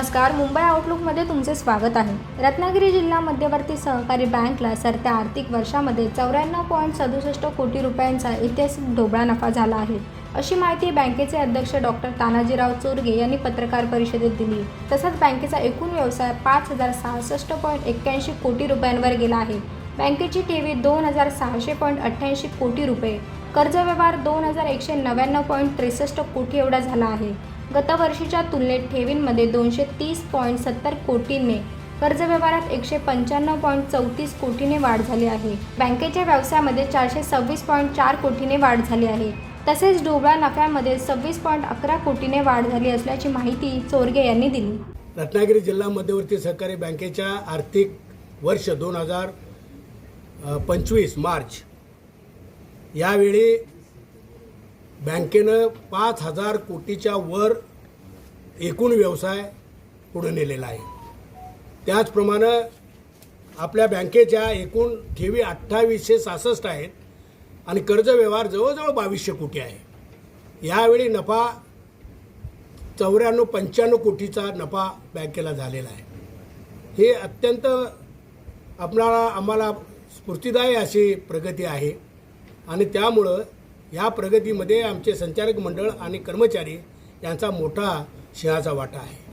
नमस्कार मुंबई आउटलुकमध्ये तुमचे स्वागत आहे. रत्नागिरी जिल्हा मध्यवर्ती सहकारी बँकला सरत्या आर्थिक वर्षामध्ये चौऱ्याण्णव पॉईंट सदुसष्ट कोटी रुपयांचा ऐतिहासिक ढोबळा नफा झाला आहे. अशी माहिती बँकेचे अध्यक्ष डॉक्टर तानाजीराव चोरगे यांनी पत्रकार परिषदेत दिली. तसंच बँकेचा एकूण व्यवसाय पाच हजार सहासष्ट पॉईंट एक्क्याऐंशी कोटी रुपयांवर गेला आहे. बँकेची ठेवी दोन हजार सहाशे पॉईंट अठ्ठ्याऐंशी कोटी रुपये. कर्ज व्यवहार दोन हजार एकशे नव्याण्णव पॉईंट त्रेसष्ट कोटी एवढा झाला आहे. गतवर्षीच्या तुलनेत ठेवींमध्ये दोनशे तीस पॉईंट सत्तर कोटीने कर्ज व्यवहारात एकशे पंच्याण्णव पॉईंट चौतीस कोटीने वाढ झाली आहे. बँकेच्या व्यवसायामध्ये चारशे सव्वीस पॉईंट चार कोटीने वाढ झाली आहे. तसेच ढोबळा नफ्यामध्ये सव्वीस पॉईंट अकरा कोटीने वाढ झाली असल्याची माहिती चोरगे यांनी दिली. रत्नागिरी जिल्हा मध्यवर्ती सहकारी बँकेच्या आर्थिक वर्ष दोन हजार पंचवीस मार्च यावेळी बँकेनं पाच हजार कोटीच्या वर एकूण व्यवसाय पुढे नेलेला आहे. त्याचप्रमाणे आपल्या बँकेच्या एकूण ठेवी अठ्ठावीसशे सहासष्ट आहेत आणि कर्ज व्यवहार जवळजवळ बावीसशे कोटी आहे. यावेळी नफा चौऱ्याण्णव पंच्याण्णव कोटीचा नफा बँकेला झालेला आहे. हे अत्यंत आपणाला आम्हाला स्फूर्तिदायी अशी प्रगती आहे आणि त्यामुळं या प्रगतीमध्ये आमचे संचालक मंडळ आणि कर्मचारी यांचा मोठा सिंहाचा वाटा आहे.